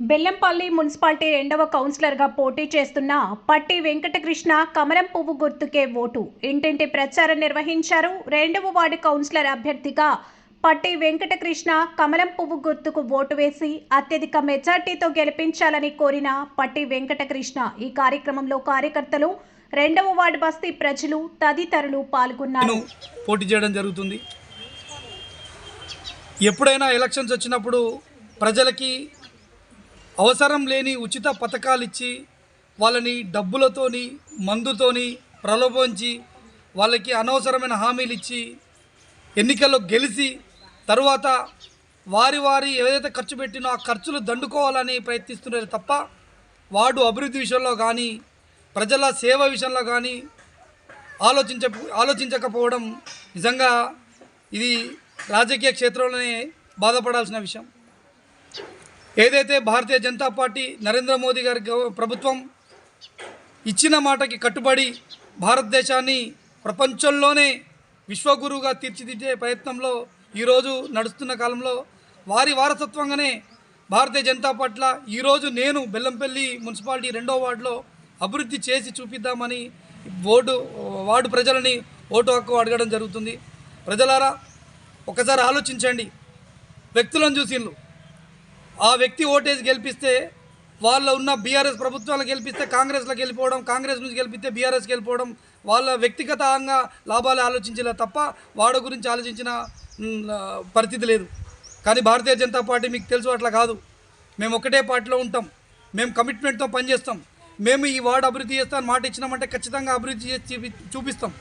Bellampalli municipality రెండవ కౌన్సిలర్గా పోటీ చేస్తున్న పట్టి వెంకటకృష్ణ కమలం పువ్వు గుర్తుకే ఓటు. ఇంటింటి ప్రచారం నిర్వహించారు రెండవ వార్డు కౌన్సిలర్ అభ్యర్థిగా పట్టి వెంకటకృష్ణ కమలం పువ్వు గుర్తుకు ఓటు వేసి అత్యధిక మెజార్టీతో గెలిపించాలని కోరిన పట్టి వెంకటకృష్ణ ఈ కార్యక్రమంలో కార్యకర్తలు రెండవ వార్డు బస్తీ ప్రజలు తదితరులు పాల్గొన్నారు. పోటీ చేయడం జరుగుతుంది. ఎప్పుడైనా ఎలక్షన్స్ వచ్చినప్పుడు ప్రజలకి అవసరం లేని ఉచిత పథకాలిచ్చి వాళ్ళని డబ్బులతోని మందుతోని ప్రలోభించి వాళ్ళకి అనవసరమైన హామీలు ఇచ్చి ఎన్నికల్లో గెలిచి తరువాత వారి వారి ఏదైతే ఖర్చు పెట్టినో ఆ ఖర్చులు దండుకోవాలని ప్రయత్నిస్తున్నారు తప్ప వాడు అభివృద్ధి విషయంలో కానీ ప్రజల సేవ విషయంలో కానీ ఆలోచించ ఆలోచించకపోవడం నిజంగా ఇది రాజకీయ క్షేత్రంలోనే బాధపడాల్సిన విషయం. ఏదైతే భారతీయ జనతా పార్టీ నరేంద్ర మోదీ గారి ప్రభుత్వం ఇచ్చిన మాటకి కట్టుబడి భారతదేశాన్ని ప్రపంచంలోనే విశ్వగురువుగా తీర్చిదిద్దే ప్రయత్నంలో ఈరోజు నడుస్తున్న కాలంలో వారి వారసత్వంగానే భారతీయ జనతా పట్ల ఈరోజు నేను బెల్లంపల్లి మున్సిపాలిటీ రెండో వార్డులో అభివృద్ధి చేసి చూపిద్దామని ఓటు వార్డు ప్రజలని ఓటు హక్కు అడగడం జరుగుతుంది. ప్రజలారా ఒకసారి ఆలోచించండి. వ్యక్తులను చూసిండ్రు ఆ వ్యక్తి ఓటేసి గెలిపిస్తే వాళ్ళ ఉన్న బీఆర్ఎస్ ప్రభుత్వాలు గెలిపిస్తే కాంగ్రెస్లోకి వెళ్ళిపోవడం కాంగ్రెస్ నుంచి గెలిపిస్తే బీఆర్ఎస్కి వెళ్ళిపోవడం వాళ్ళ వ్యక్తిగతంగా లాభాలు ఆలోచించలే తప్ప వాడ గురించి ఆలోచించిన పరిస్థితి లేదు. కానీ భారతీయ జనతా పార్టీ మీకు తెలుసు అట్లా కాదు. మేము ఒకటే పార్టీలో ఉంటాం. మేము కమిట్మెంట్తో పనిచేస్తాం. మేము ఈ వార్డు అభివృద్ధి చేస్తామని మాట ఇచ్చినామంటే ఖచ్చితంగా అభివృద్ధి చేసి చూపి చూపిస్తాం.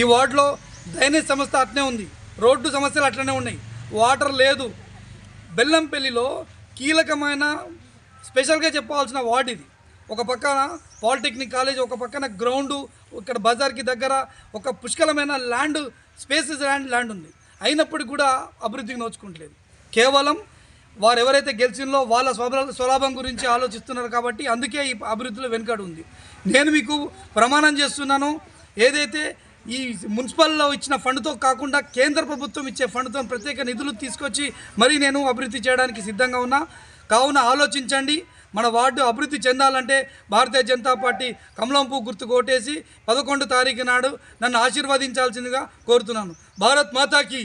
ఈ వార్డులో డ్రైనేజ్ సమస్య అట్లనే ఉంది. రోడ్డు సమస్యలు అట్లనే ఉన్నాయి. వాటర్ లేదు. బెల్లంపల్లిలో కీలకమైన స్పెషల్గా చెప్పాల్సిన వార్డు ఇది. ఒక పక్కన పాలిటెక్నిక్ కాలేజ్ ఒక పక్కన గ్రౌండ్ ఇక్కడ బజార్కి దగ్గర ఒక పుష్కలమైన ల్యాండ్ స్పేసెస్ ల్యాండ్ ల్యాండ్ ఉంది. అయినప్పటికీ కూడా అభివృద్ధికి నోచుకుంటలేదు. కేవలం వారు ఎవరైతే గెలిచిందో వాళ్ళ స్వలాభం గురించి ఆలోచిస్తున్నారు కాబట్టి అందుకే ఈ అభివృద్ధిలో వెనుకడు ఉంది నేను మీకు ప్రమాణం చేస్తున్నాను. ఏదైతే ఈ మున్సిపల్లో ఇచ్చిన ఫండ్తో కాకుండా కేంద్ర ప్రభుత్వం ఇచ్చే ఫండ్తో ప్రత్యేక నిధులు తీసుకొచ్చి మరీ నేను అభివృద్ధి చేయడానికి సిద్ధంగా ఉన్నా. కావున ఆలోచించండి. మన వార్డు అభివృద్ధి చెందాలంటే భారతీయ జనతా పార్టీ కమలంపు గుర్తు కొట్టేసి పదకొండు తారీఖు నాడు నన్ను ఆశీర్వదించాల్సిందిగా కోరుతున్నాను. భారత్ మాతాకి